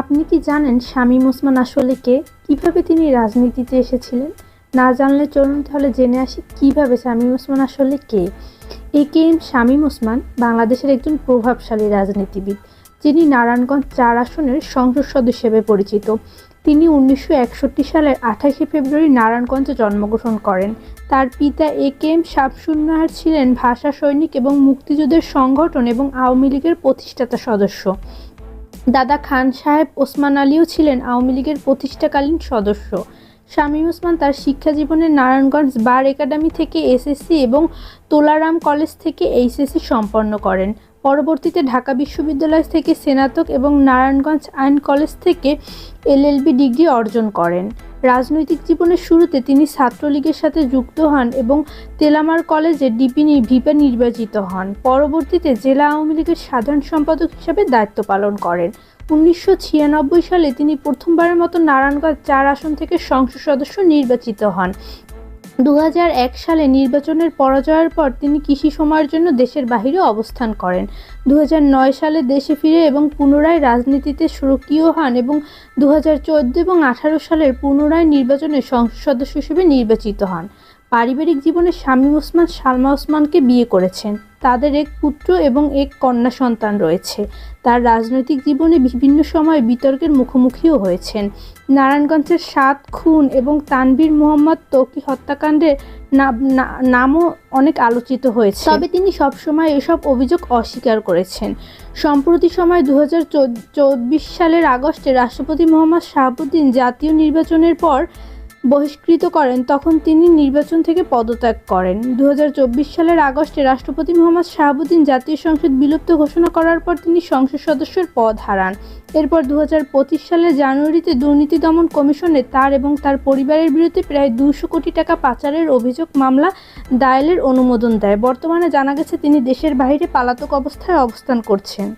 আপনি কি জানেন শামীম ওসমান আসলে কে? কীভাবে তিনি রাজনীতিতে এসেছিলেন? না জানলে চলুন তাহলে জেনে আসি কীভাবে শামীম ওসমান আসলে কে? A K M Shamim Osman বাংলাদেশের একজন প্রভাবশালী রাজনীতিবিদ। যিনি নারায়ণগঞ্জ চার আসনের সংসদ সদস্য হিসেবে পরিচিত। তিনি উনিশশো একষট্টি সালের আঠাশে ফেব্রুয়ারি নারায়ণগঞ্জে জন্মগ্রহণ করেন। তার পিতা এ কে এম শামসুন্নাহার ছিলেন ভাষা সৈনিক এবং মুক্তিযুদ্ধের সংগঠন এবং আওয়ামী লীগের প্রতিষ্ঠাতা সদস্য। দাদা খান সাহেব ওসমান আলীও ছিলেন আওয়ামী লীগের প্রতিষ্ঠাকালীন সদস্য। শামীম ওসমান তার শিক্ষা জীবনে নারায়ণগঞ্জ বার একাডেমি থেকে এসএসসি এবং তোলারাম কলেজ থেকে এইচএসসি সম্পন্ন করেন। পরবর্তীতে ঢাকা বিশ্ববিদ্যালয় থেকে স্নাতক এবং নারায়ণগঞ্জ আইন কলেজ থেকে এলএলবি ডিগ্রি অর্জন করেন। রাজনৈতিক জীবনের শুরুতে তিনি ছাত্রলীগের সাথে যুক্ত হন এবং তেলামার কলেজে ডিপি ভিপে নির্বাচিত হন। পরবর্তীতে জেলা আওয়ামী লীগের সাধারণ সম্পাদক হিসেবে দায়িত্ব পালন করেন। উনিশশো ছিয়ানব্বই সালে তিনি প্রথমবারের মতো নারায়ণগঞ্জ চার আসন থেকে সংসদ সদস্য নির্বাচিত হন। দু হাজার এক সালে নির্বাচনের পরাজয়ের পর তিনি কৃষি সময়ের জন্য দেশের বাহিরে অবস্থান করেন। দু হাজার নয় সালে দেশে ফিরে এবং পুনরায় রাজনীতিতে সুরক্ষীয় হন এবং দু হাজার চোদ্দ এবং আঠারো সালের পুনরায় নির্বাচনে সংসদ সদস্য হিসেবে নির্বাচিত হন। পারিবারিক জীবনে শামীম ওসমান, সালমা ওসমানকে বিয়ে করেছেন। তাদের এক পুত্র এবং এক কন্যা সন্তান রয়েছে। তার রাজনৈতিক জীবনে বিভিন্ন সময় বিতর্কের মুখোমুখিও হয়েছেন। নারায়ণগঞ্জের সাত খুন এবং তানবীর মোহাম্মদ তৌকি হত্যাকাণ্ডের নামও অনেক আলোচিত হয়েছে। তবে তিনি সবসময় এসব অভিযোগ অস্বীকার করেছেন। সম্প্রতি সময় দু সালের আগস্টে রাষ্ট্রপতি মোহাম্মদ শাহাবুদ্দিন জাতীয় নির্বাচনের পর বহিষ্কৃত করেন, তখন তিনি নির্বাচন থেকে পদত্যাগ করেন। দু হাজার চব্বিশ সালের আগস্টে রাষ্ট্রপতি মোহাম্মদ শাহাবুদ্দিন জাতীয় সংসদ বিলুপ্ত ঘোষণা করার পর তিনি সংসদ সদস্যের পদ হারান। এরপর দু হাজার পঁচিশ সালের জানুয়ারিতে দুর্নীতি দমন কমিশনে তার এবং তার পরিবারের বিরুদ্ধে প্রায় দুশো কোটি টাকা পাচারের অভিযোগ মামলা দায়েলের অনুমোদন দেয়। বর্তমানে জানা গেছে, তিনি দেশের বাইরে পালাতক অবস্থায় অবস্থান করছেন।